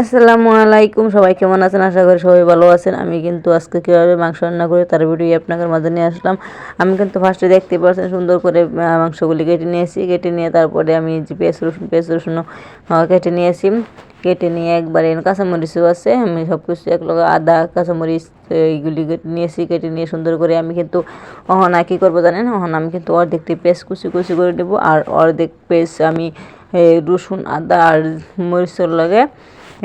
আসসালামু আলাইকুম, সবাই কেমন আছেন? আশা করি সবাই ভালো আছেন। আমি কিন্তু আজকে কীভাবে মাংস রান্না করি তার ভিডিও আপনাদের মাঝে নিয়ে আসলাম। আমি কিন্তু ফার্স্টে দেখতে পাচ্ছেন সুন্দর করে মাংসগুলি কেটে নিয়েছি। কেটে নিয়ে তারপরে আমি পেঁয়াজ রসুন পেঁয়াজ রসুন কেটে নিয়েছি। কেটে নিয়ে একবারে কাঁচামরিচও আছে। আমি সব কিছু এক লগে আদা, কাঁচামরিচ এইগুলি কেটে নিয়েছি। কেটে নিয়ে সুন্দর করে আমি কিন্তু অহনা কী করব জানেন? অহনা আমি কিন্তু অর্ধেকটি পেস্ট কুচি কুচি করে নেব। আর অর্ধেক পেস্ট আমি রসুন, আদা আর মরিচের লগে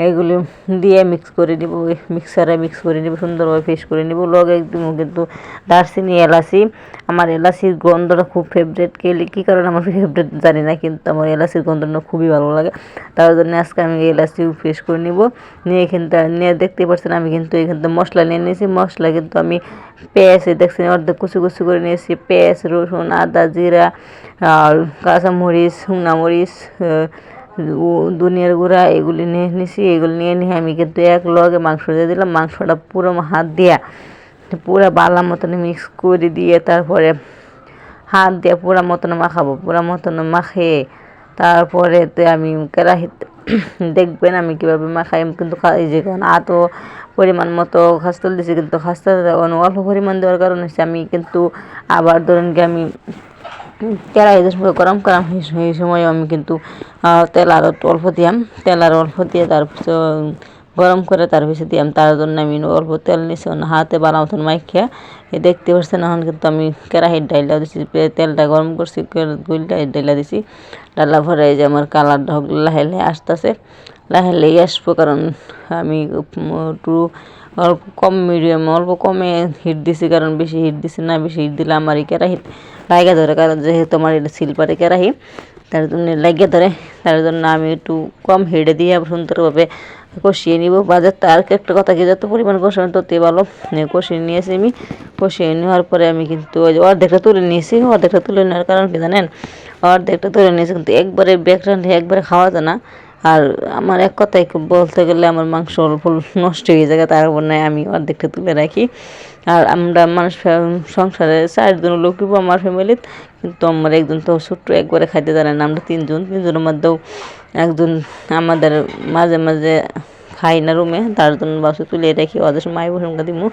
এগুলি দিয়ে মিক্স করে নিব মিক্সারে মিক্স করে নিব, সুন্দরভাবে পেস্ট করে নিব। লগে একদম কিন্তু দারচিনি, এলাচি। আমার এলাচির গন্ধটা খুব ফেভারেট কেলে কী কারণে আমার ফেভারেট জানি না, কিন্তু আমার এলাচির গন্ধটা খুবই ভালো লাগে। তার জন্য আজকে আমি এলাচি পেস্ট করে নিব। নিয়ে এখানটা নিয়ে দেখতে পাচ্ছেন আমি কিন্তু এখানটা মশলা নিয়ে নিয়েছি। মশলা কিন্তু আমি পেঁয়াজ এই দেখছেন, অর্ধেক কুচি কুচি করে নিয়েছি। পেঁয়াজ, রসুন, আদা, জিরা, আর কাঁচামরিচ, শুকনা ধনিয়ার গুঁড়া, এগুলি নিয়ে নিছি, এগুলি নিয়ে নিয়ে আমি কিন্তু এক লগে মাংস দিয়ে দিলাম। মাংসটা পুরো হাত দিয়া, পুরো বালা মতন মিক্স করে দিয়ে তারপরে হাত দিয়ে পুরা মতন মাখাবো, পুরা মতন মাখিয়ে তারপরে আমি কেরাহিতে, দেখবেন আমি কীভাবে মাখাই। কিন্তু এই যে কারণ আতো পরিমাণ মতো খাস্তাল দিছি, কিন্তু খাস্তা অল্প পরিমাণ দেওয়ার কারণ হচ্ছে আমি কিন্তু আবার ধরুন কি আমি কেরাই যে সময় গরম করাম সেই সময় আমি কিন্তু তেল আরও অল্প দিয়াম। তেল আরও অল্প দিয়ে তারপর গরম করে তার পিছিয়ে দিয়াম তার জন্য আমি অল্প তেল নিছি হাতে বানা মতন মাইখিয়া এ দেখতে পাচ্ছেন এখন কিন্তু আমি কেরাহির ডাইলা দিছি তেলটা গরম করছি গুলটা ডাইলা দিছি। ডালা ভরে যে আমার কালার ঢক লাহে লাহে আসতেছে। লাহে লাহে আসব কারণ আমি একটু অল্প কম মিডিয়াম, অল্প কমে হিট দিছি কারণ বেশি হিট দিছি না, বেশি হিট দিলে আমার এই কেরাহিত লাগা ধরে, কারণ যেহেতু আমার এটা সিলভারে কেরাহি তার জন্য লাগিয়ে ধরে। তার জন্য আমি একটু কম হিটে দিয়ে সুন্দরভাবে কষিয়ে নিব। বাজার তো আর একটা কথা কি, যত পরিমাণ কষানো ততই ভালো। কষিয়ে নিয়েছি আমি। কষিয়ে নেওয়ার পরে আমি কিন্তু অর্ধেকটা তুলে নিয়েছি। অর্ধেকটা তুলে নেওয়ার কারণ কি জানেন? অর্ধেকটা তুলে নিয়েছি কিন্তু একবারে বেকরান একবারে খাওয়া যায় না। আর আমার এক কথায় বলতে গেলে আমার মাংস অল্প নষ্ট হয়ে যায়, তার উপর নয় আমি অর্ধেকটা তুলে রাখি। আর আমরা মানুষ সংসারে চারজন লোক দিব আমার ফ্যামিলিতে কিন্তু আমার একজন তো ছোট্ট, একবারে খাইতে জানে না, আমরা তিনজন। তিনজনের মধ্যেও একজন আমাদের মাঝে মাঝে খাই না রুমে, তার জন্য বাসে তুলে রেখি ওদের মাই বসে দিমু।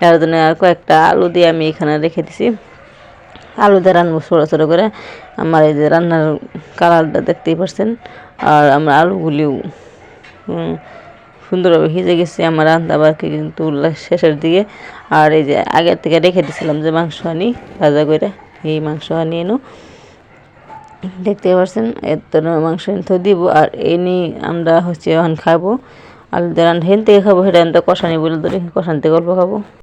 তার জন্য আর কয়েকটা আলু দিয়ে আমি এখানে রেখে দিছি। আলু দিয়ে রান্না ছোটো ছোটো করে। আমার এই যে রান্নার কালারটা দেখতেই পারছেন। আর আমরা আলুগুলিও সুন্দরভাবে ভিজে গেছে আমার রান্না বাকি কিন্তু শেষের দিকে। আর এই যে আগের থেকে রেখে দিয়েছিলাম যে মাংস আনি, ভাজা করে এই মাংস আনি এনো। দেখতে পাচ্ছেন এত মাংস তো দিব। আর এই নিয়ে আমরা হচ্ছে এখন খাব। আলু দিয়ে রান্না হেন থেকে খাব সেটা আমরা কষানি বলে ধরে কষান থেকে গল্প খাব।